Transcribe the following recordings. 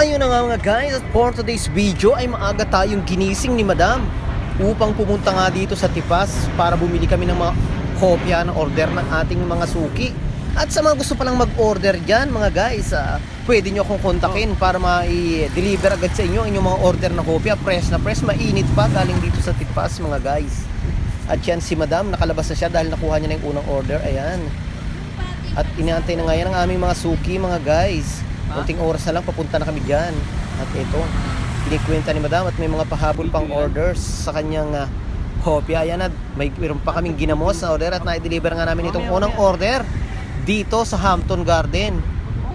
Ayun na nga mga guys, at for today's video ay maaga tayong ginising ni Madam upang pumunta nga dito sa Tipas para bumili kami ng mga kopya ng order ng ating mga suki. At sa mga gusto palang mag-order dyan mga guys, ah, pwede nyo akong kontakin para ma-deliver agad sa inyo ang inyong mga order na kopya. Press na press, mainit pa galing dito sa Tipas mga guys. At yan si Madam, nakalabas na siya dahil nakuha niya na yung unang order. Ayan. At inaantay na ngayon ang aming mga suki mga guys. Kunting oras na lang papunta na kami dyan. At ito, kinikwenta ni Madam at may mga pahabol pang orders sa kanyang uh, kopya. Ayan at may meron pa kaming ginamos na order at na-deliver nga namin itong unang order dito sa Hampton Garden.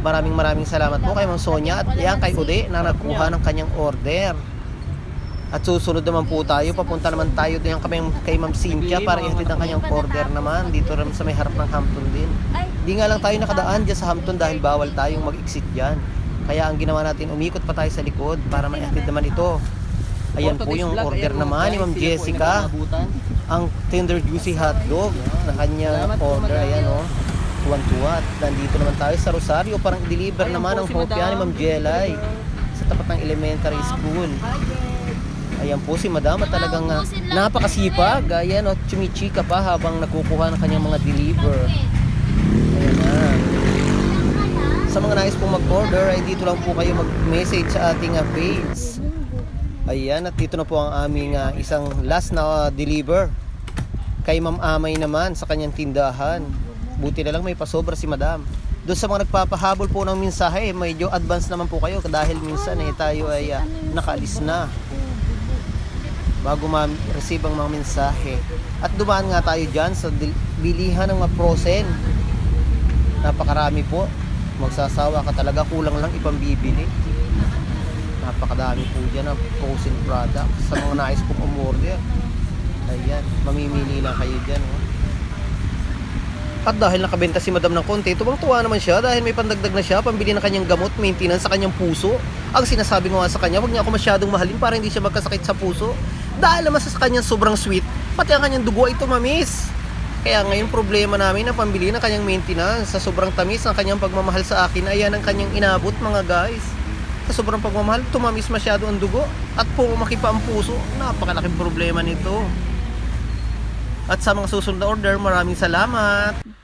Maraming maraming salamat po kay Ma'am Sonia at yan kay Ude na nagkuha ng kanyang order. At susunod naman po tayo, papunta naman tayo diyan kami kay Ma'am Cynthia para ihatid ang kanyang order naman dito rin sa may harap ng Hampton din. Di nga lang tayo nakadaan dyan sa Hampton dahil bawal tayong mag-exit dyan. Kaya ang ginawa natin, umikot pa tayo sa likod para maihatid naman ito. Ayan po yung order naman ni Ma'am Jessica. Ang tender juicy hotdog na kanyang order. Ayan o. Oh. Tuwan-tuwa. At Nandito naman tayo sa Rosario. Parang i-deliver naman ang hopya ni Ma'am Jelay sa tapat ng elementary school. Ayan po si Madam at talagang uh, napakasipag. Ayan o, chumichika pa habang nakukuha ng kanyang mga deliver. Ayan na. Sa mga nais pong mag-order ay dito lang po kayo mag-message sa ating uh, page. Ayan at dito na po ang aming uh, isang last na uh, deliver. Kay Ma'am Amay naman sa kanyang tindahan. Buti na lang may pasobra si Madam. Doon sa mga nagpapahabol po ng mensahe, medyo advance naman po kayo dahil minsan eh, tayo ay uh, nakaalis na bago ma-receive ang mga mensahe. At dumaan nga tayo dyan sa bilihan ng mga frozen. Napakarami po. Magsasawa ka talaga, kulang lang ipambibili. Napakadami po dyan ng frozen products sa mga nais pong umorder. Ayan, mamimili lang kayo dyan. Oh. At dahil nakabenta si Madam ng konti, tuwang-tuwa naman siya dahil may pandagdag na siya, pambili ng kanyang gamot, maintenance sa kanyang puso. Ang sinasabi ko nga sa kanya, huwag niya ako masyadong mahalin para hindi siya magkasakit sa puso. Dahil naman sa kanyang sobrang sweet, pati ang kanyang dugo ay tumamis. Kaya ngayon problema namin na pambili ng kanyang maintenance sa sobrang tamis ng kanyang pagmamahal sa akin, ayan ang kanyang inabot mga guys. Sa sobrang pagmamahal, tumamis masyado ang dugo at pumaki pa ang puso. Napakalaking problema nito. At sa mga susunod na order, maraming salamat.